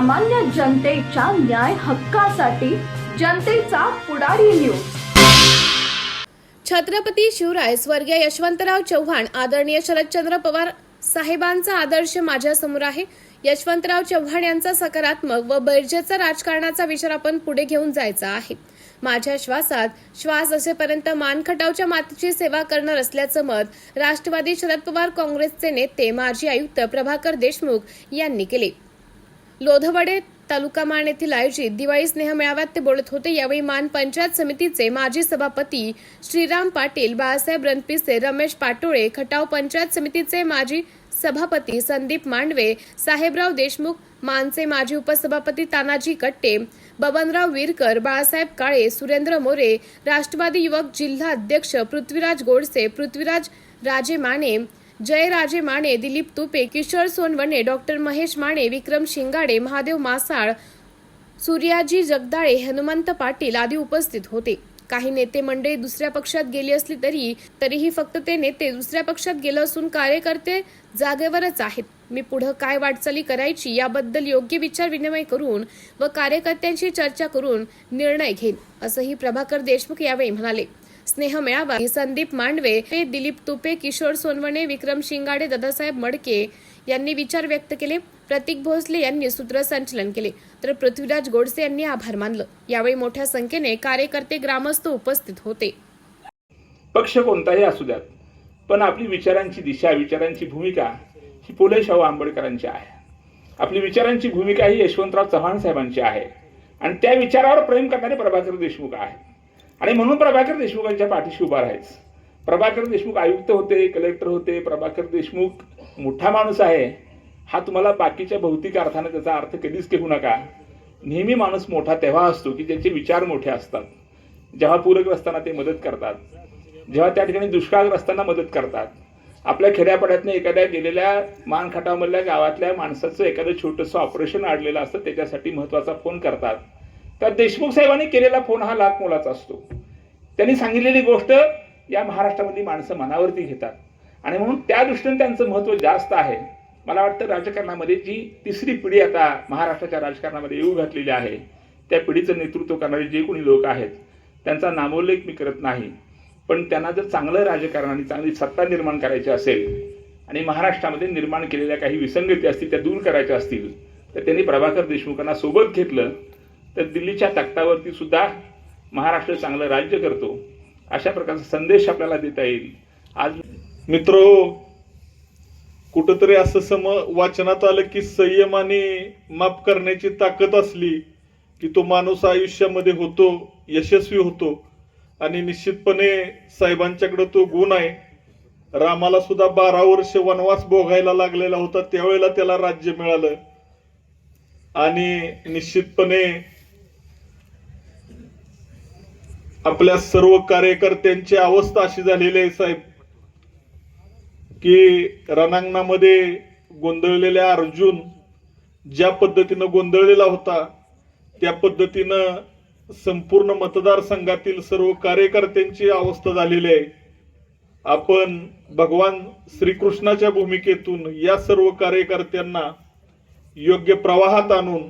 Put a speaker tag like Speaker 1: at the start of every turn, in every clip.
Speaker 1: सामान्य जनतेच्या न्याय हक्कासाठी जनतेचा पुढारी न्यूज
Speaker 2: छत्रपती शिवराय स्वर्गीय यशवंतराव चव्हाण आदरणीय शरदचंद्र पवार साहेबांचा आदर्श माझ्यासमोर आहे. यशवंतराव चव्हाण यांचा सकारात्मक व बैरजेचा राजकारणाचा विचार आपण पुढे घेऊन जायचा आहे. माझ्या श्वासात श्वास असेपर्यंत मानखटावच्या मातीची सेवा करणार असल्याचं मत राष्ट्रवादी शरद पवार काँग्रेसचे नेते माजी आयुक्त प्रभाकर देशमुख यांनी केले. लोधवडे तालुका मान येथील आयोजित दिवाळी स्नेह मेळाव्यात ते बोलत होते. यावेळी मान पंचायत समितीचे माजी सभापती श्रीराम पाटील बाळासाहेब रणपिसे रमेश पाटोळे खटाव पंचायत समितीचे माजी सभापती संदीप मांडवे साहेबराव देशमुख मानचे माजी उपसभापती तानाजी कट्टे बबनराव विरकर बाळासाहेब काळे सुरेंद्र मोरे राष्ट्रवादी युवक जिल्हा अध्यक्ष पृथ्वीराज गोडसे पृथ्वीराज राजे माने जयराजे माने दिलीप तुपे किशोर सोनवणे डॉक्टर महेश माने विक्रम शिंगाडे महादेव मासाळ सूर्याजी जगदाळे हनुमंत पाटील आदी उपस्थित होते. काही नेते मंडळी दुसऱ्या पक्षात गेली असली तरी तरीही फक्त ते नेते दुसऱ्या पक्षात गेलं असून कार्यकर्ते जागेवरच आहेत. मी पुढं काय वाटचाली करायची याबद्दल योग्य विचार विनिमय करून व कार्यकर्त्यांशी चर्चा करून निर्णय घेईन असंही प्रभाकर देशमुख यावेळी म्हणाले. स्नेह मेळावा संदीप मांडवे हे दिलीप तुपे किशोर सोनवणे विक्रम शिंगाडे दादासाहेब मडके यांनी विचार व्यक्त केले प्रतीक भोसले यांनी सूत्रसंचलन केले तर पृथ्वीराज गोडसे यांनी आभार मानलं यावेळी मोठ्या संख्येने कार्यकर्ते ग्रामस्थ उपस्थित होते
Speaker 3: पक्ष कोणताही असू द्यात पण आपली विचारांची दिशा विचारांची भूमिका ही पुले शाहू आंबेडकरांची आहे आपली विचारांची भूमिका ही यशवंतराव चव्हाण साहेबांची आहे आणि त्या विचारावर प्रेम करणारे प्रभाकर देशमुख आहेत आणि म्हणून प्रभाकर देशमुखांच्या पाठीशी उभा राहायचं. प्रभाकर देशमुख आयुक्त होते कलेक्टर होते. प्रभाकर देशमुख मोठा माणूस आहे. हा तुम्हाला बाकीच्या भौतिक अर्थानं त्याचा अर्थ कधीच घेऊ नका. नेहमी माणूस मोठा तेव्हा असतो की ज्याचे विचार मोठे असतात. जेव्हा पूरग्रस्तांना ते मदत करतात. जेव्हा त्या ठिकाणी दुष्काळग्रस्तांना मदत करतात. आपल्या खेड्यापाड्यातनं एखाद्या गेलेल्या मानखाटामधल्या गावातल्या माणसाचं एखादं छोटंसं ऑपरेशन अडलेलं असतं त्याच्यासाठी महत्त्वाचा फोन करतात. तर देशमुख साहेबांनी केलेला फोन हा लाख मोलाचा असतो. त्यांनी सांगितलेली गोष्ट या महाराष्ट्रामधली माणसं मनावरती घेतात. आणि म्हणून त्या दृष्टीने त्यांचं महत्त्व जास्त आहे. मला वाटतं राजकारणामध्ये जी तिसरी पिढी आता महाराष्ट्राच्या राजकारणामध्ये येऊ घातलेली आहे त्या पिढीचं नेतृत्व करणारे जे कोणी लोक आहेत त्यांचा नामोल्लेख मी करत नाही. पण त्यांना जर चांगलं राजकारण आणि चांगली सत्ता निर्माण करायची असेल आणि महाराष्ट्रामध्ये निर्माण केलेल्या काही विसंगती असतील त्या दूर करायच्या असतील तर त्यांनी प्रभाकर देशमुखांना सोबत घेतलं तर दिल्लीच्या तख्तावरती सुद्धा महाराष्ट्र चांगलं राज्य करतो. अशा प्रकारचा संदेश आपल्याला देता येईल. आज
Speaker 4: मित्र कुठंतरी असं सम वाचनात आलं की संयमाने माफ करण्याची ताकद असली की तो माणूस आयुष्यामध्ये होतो यशस्वी होतो. आणि निश्चितपणे साहेबांच्याकडे तो गुण आहे. रामाला सुद्धा बारा वर्ष वनवास भोगायला लागलेला होता. त्यावेळेला त्याला राज्य मिळालं. आणि निश्चितपणे आपल्या सर्व कार्यकर्त्यांची अवस्था अशी झालेली आहे साहेब की रणांगणामध्ये गोंधळलेल्या अर्जुन ज्या पद्धतीनं गोंधळलेला होता त्या पद्धतीनं संपूर्ण मतदारसंघातील सर्व कार्यकर्त्यांची अवस्था झालेली आहे. आपण भगवान श्रीकृष्णाच्या भूमिकेतून या सर्व कार्यकर्त्यांना योग्य प्रवाहात आणून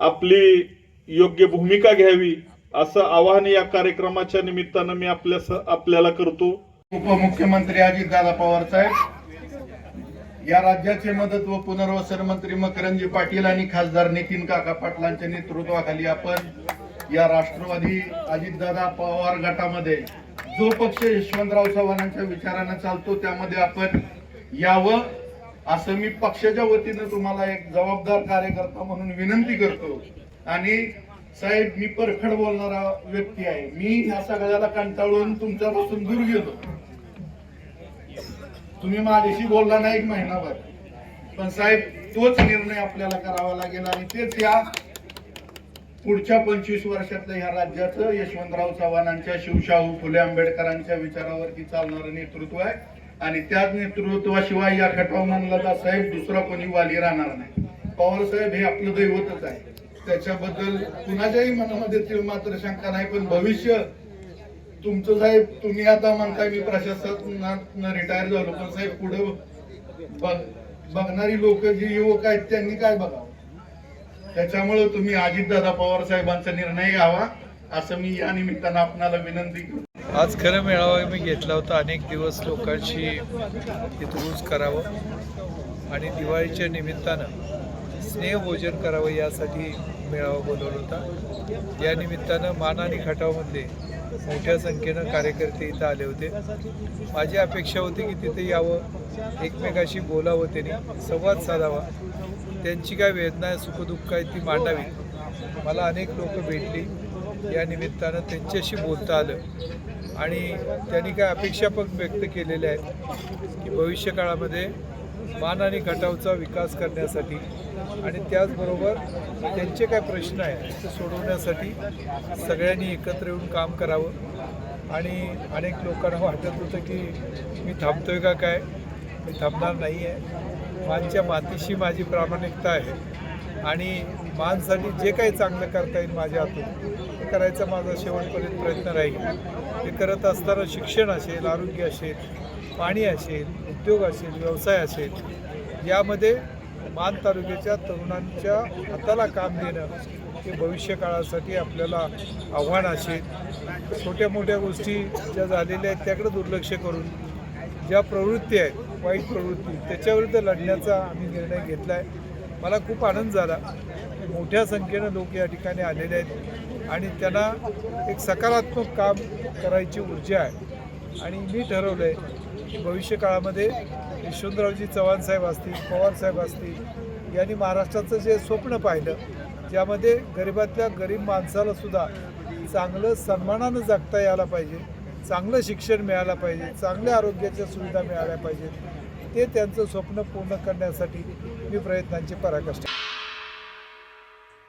Speaker 4: आपली योग्य भूमिका घ्यावी असं आवाहन या कार्यक्रमाच्या निमित्तानं मी आपल्या आपल्याला करतो.
Speaker 5: उपमुख्यमंत्री अजितदादा पवार साहेब या राज्याचे मदत व पुनर्वसन मंत्री मकरंजी पाटील आणि खासदार नितीन काका पाटलांच्या नेतृत्वाखाली आपण या राष्ट्रवादी अजितदादा पवार गटामध्ये जो पक्ष यशवंतराव चव्हाणांच्या विचारानं चालतो त्यामध्ये आपण यावं असं मी पक्षाच्या वतीनं तुम्हाला एक जबाबदार कार्यकर्ता म्हणून विनंती करतो. आणि साहेब मी परखड बोलणारा व्यक्ती आहे. मी ह्या सगळ्याला कंटाळून तुमच्यापासून दूर गेलो. तुम्ही माझ्याशी बोलला नाही एक महिनाभर. पण साहेब तोच निर्णय आपल्याला करावा लागेल आणि तेच या पुढच्या पंचवीस वर्षातलं ह्या राज्याचं यशवंतराव चव्हाणांच्या शिवशाहू फुले आंबेडकरांच्या विचारावरती चालणारं नेतृत्व आहे. आणि त्याच नेतृत्वाशिवाय या खटवामानला साहेब दुसरा कोणी वाली राहणार नाही. पवार साहेब हे आपलं दैवतच आहे. त्याच्याबद्दल कुणाच्याही मनामध्ये तीळ मात्र शंका नाही पण भविष्य तुमचं साहेब तुम्ही आता म्हणताय मी प्रशासनात रिटायर झालो पण साहेब पुढे बघणारी लोक जी युवक आहेत त्यांनी काय बघावं? त्याच्यामुळे तुम्ही अजितदादा पवार साहेबांचा निर्णय घ्यावा असं मी या निमित्तानं आपणाला विनंती
Speaker 6: आज खरं मेळावा मी घेतला होता अनेक दिवस लोकांशी हितगुज करावं. आणि दिवाळीच्या निमित्तानं स्नेहभोजन करावं यासाठी मेळावा बोलवला होता. या निमित्तानं मान आणि खटावमध्ये मोठ्या संख्येनं कार्यकर्ते इथं आले होते. माझी अपेक्षा होती की तिथे यावं एकमेकाशी बोलावं त्यांनी संवाद साधावा. त्यांची काय वेदना आहे सुखदुःख आहे ती मांडावी. मला अनेक लोक भेटली. या निमित्तानं त्यांच्याशी बोलता आलं. आणि त्यांनी काय अपेक्षा पण व्यक्त केलेल्या आहेत की भविष्यकाळामध्ये मान आणि खटावचा विकास करण्यासाठी. आणि त्याचबरोबर त्यांचे काय प्रश्न आहेत ते सोडवण्यासाठी सगळ्यांनी एकत्र येऊन काम करावं. आणि अनेक लोकांना वाटत होतं की मी थांबतोय का काय? मी थांबणार नाही आहे. मानच्या मातीशी माझी प्रामाणिकता आहे. आणि मानसाठी जे काही चांगलं करता येईल माझ्या हातून ते करायचा माझा शेवटपर्यंत प्रयत्न राहील. ते करत असताना शिक्षण असेल आरोग्य असेल पाणी असेल उद्योग असेल व्यवसाय असेल यामध्ये मान तालुक्याच्या तरुणांच्या हाताला काम देणं हे भविष्य काळासाठी आपल्याला आव्हान असेल. छोट्या मोठ्या गोष्टी ज्या झालेल्या आहेत त्याकडे दुर्लक्ष करून ज्या प्रवृत्ती आहेत वाईट प्रवृत्ती त्याच्याविरुद्ध लढण्याचा आम्ही निर्णय घेतला आहे मला खूप आनंद झाला. मोठ्या संख्येनं लोक या ठिकाणी आलेले आहेत. आणि त्यांना एक सकारात्मक काम करायची ऊर्जा आहे. आणि मी ठरवलं आहे की भविष्यकाळामध्ये यशवंतरावजी चव्हाण साहेब असतील पवार साहेब असतील यांनी महाराष्ट्राचं जे स्वप्न पाहिलं ज्यामध्ये गरिबातल्या गरीब माणसाला सुद्धा चांगलं सन्मानानं जगता यायला पाहिजे चांगलं शिक्षण मिळालं पाहिजे चांगल्या आरोग्याच्या सुविधा मिळाल्या पाहिजेत ते त्यांचं स्वप्न पूर्ण करण्यासाठी मी प्रयत्नांची पराकाष्ठा